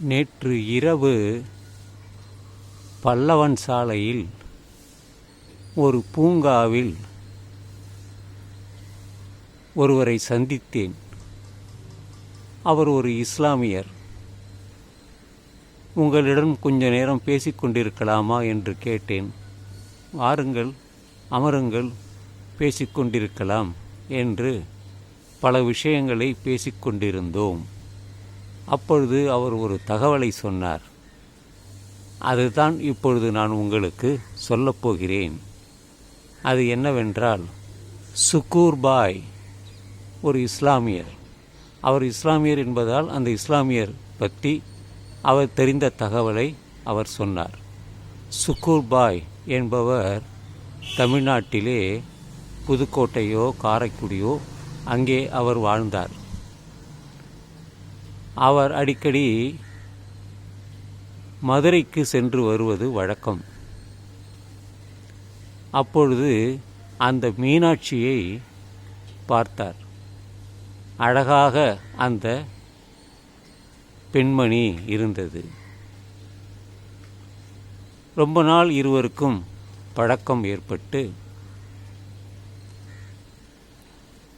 நேற்று இரவு பல்லவன் சாலையில் ஒரு பூங்காவில் ஒருவரை சந்தித்தேன். அவர் ஒரு இஸ்லாமியர். உங்களிடம் கொஞ்ச நேரம் பேசிக்கொண்டிருக்கலாமா என்று கேட்டேன். வாருங்கள் அமருங்கள் பேசிக்கொண்டிருக்கலாம் என்று பல விஷயங்களை பேசிக்கொண்டிருந்தோம் அப்பொழுது அவர் ஒரு தகவலை சொன்னார். அதுதான் இப்பொழுது நான் உங்களுக்கு சொல்லப்போகிறேன் அது என்னவென்றால் சுக்கூர் பாய் ஒரு இஸ்லாமியர். அவர் இஸ்லாமியர் என்பதால் அந்த இஸ்லாமியர் பற்றி அவர் தெரிந்த தகவலை அவர் சொன்னார். சுக்கூர் பாய் என்பவர் தமிழ்நாட்டிலே புதுக்கோட்டையோ காரைக்குடியோ அங்கே அவர் வாழ்ந்தார். அவர் அடிக்கடி மதுரைக்கு சென்று வருவது வழக்கம். அப்பொழுது அந்த மீனாட்சியை பார்த்தார். அழகாக அந்த பெண்மணி இருந்தது. ரொம்ப நாள் இருவருக்கும் பழக்கம் ஏற்பட்டு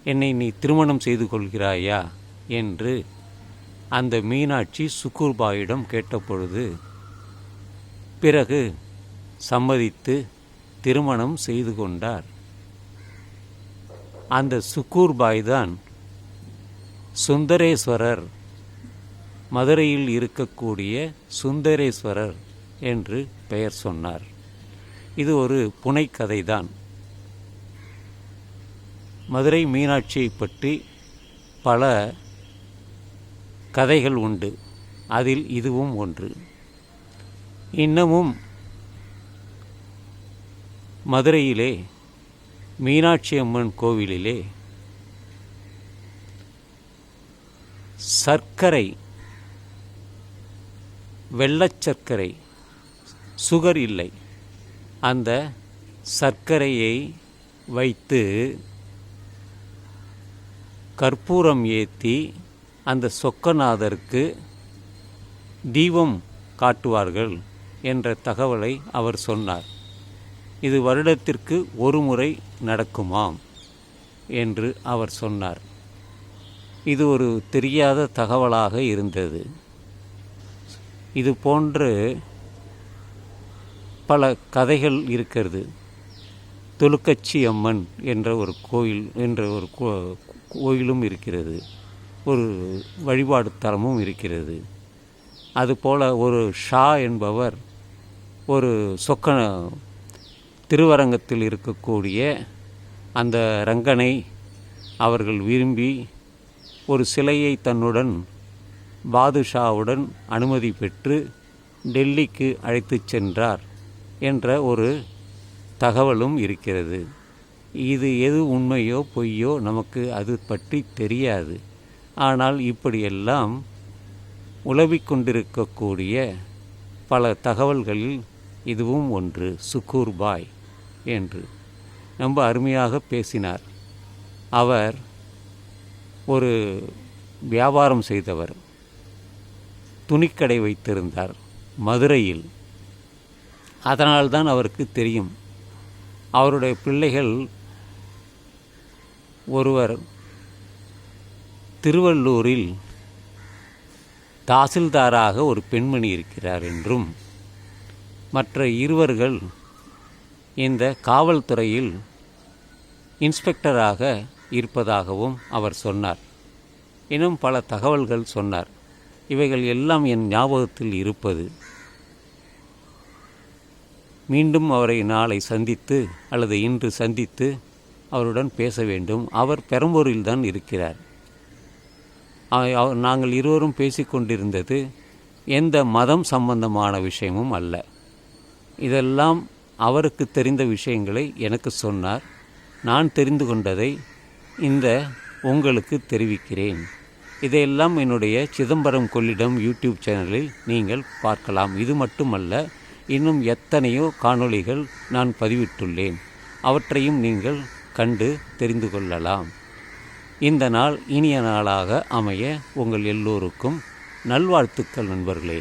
என்னை நீ திருமணம் செய்து கொள்கிறாயா? என்று அந்த மீனாட்சி சுக்குர்பாயிடம் கேட்டபொழுது பிறகு சம்மதித்து திருமணம் செய்து கொண்டார். அந்த சுக்கூர்பாய் தான் சுந்தரேஸ்வரர் மதுரையில் இருக்கக்கூடிய சுந்தரேஸ்வரர் என்று பெயர் சொன்னார். இது ஒரு புனைக்கதைதான் மதுரை மீனாட்சியை பற்றி பல கதைகள் உண்டு. அதில் இதுவும் ஒன்று. இன்னமும் மதுரையிலே மீனாட்சி அம்மன் கோவிலிலே சர்க்கரை வெள்ளச்சர்க்கரை சுகர் இல்லை. அந்த சர்க்கரையை வைத்து கற்பூரம் ஏற்றி அந்த சொக்கநாதருக்கு தீபம் காட்டுவார்கள் என்ற தகவலை அவர் சொன்னார். இது வருடத்திற்கு ஒரு முறை நடக்குமாம் என்று அவர் சொன்னார். இது ஒரு தெரியாத தகவலாக இருந்தது. இது போன்று பல கதைகள் இருக்கிறது. தொலுக்கச்சி அம்மன் என்ற ஒரு கோயில் என்ற ஒரு கோ- கோயிலும் இருக்கிறது. ஒரு வழிபாடு தலமும் இருக்கிறது. அதுபோல ஒரு ஷா என்பவர் ஒரு சொக்க திருவரங்கத்தில் இருக்கக்கூடிய அந்த ரங்கனை அவர்கள் விரும்பி ஒரு சிலையை தன்னுடன் பாதுஷாவுடன் அனுமதி பெற்று டெல்லிக்கு அழைத்துச் சென்றார் என்ற ஒரு தகவலும் இருக்கிறது. இது எது உண்மையோ பொய்யோ நமக்கு அது பற்றி தெரியாது. ஆனால் இப்படியெல்லாம் உலவிக்கொண்டிருக்கக்கூடிய பல தகவல்களில் இதுவும் ஒன்று. சுக்கூர் பாய் என்று ரொம்ப அருமையாக பேசினார். அவர் ஒரு வியாபாரம் செய்தவர். துணிக்கடை வைத்திருந்தார் மதுரையில். அதனால்தான் அவருக்கு தெரியும். அவருடைய பிள்ளைகள் ஒருவர் திருவள்ளூரில் தாசில்தாராக ஒரு பெண்மணி இருக்கிறார் என்றும் மற்ற இருவர்கள் இந்த காவல்துறையில் இன்ஸ்பெக்டராக இருப்பதாகவும் அவர் சொன்னார். இன்னும் பல தகவல்கள் சொன்னார். இவைகள் எல்லாம் என் ஞாபகத்தில் இருப்பது. மீண்டும் அவரை நாளை சந்தித்து அல்லது இன்று சந்தித்து அவருடன் பேச வேண்டும். அவர் பெரம்பூரில் தான் இருக்கிறார். நாங்கள் இருவரும் பேசிக்கொண்டிருந்தது எந்த மதம் சம்பந்தமான விஷயமும் அல்ல. இதெல்லாம் அவருக்கு தெரிந்த விஷயங்களை எனக்கு சொன்னார். நான் தெரிந்து கொண்டதை இந்த உங்களுக்கு தெரிவிக்கிறேன். இதையெல்லாம் என்னுடைய சிதம்பரம் கொள்ளிடம் யூடியூப் சேனலில் நீங்கள் பார்க்கலாம். இது மட்டுமல்ல இன்னும் எத்தனையோ காணொளிகள் நான் பதிவிட்டுள்ளேன். அவற்றையும் நீங்கள் கண்டு தெரிந்து கொள்ளலாம். இந்த நாள் இனிய நாளாக அமைய உங்கள் எல்லோருக்கும் நல்வாழ்த்துக்கள் நண்பர்களே.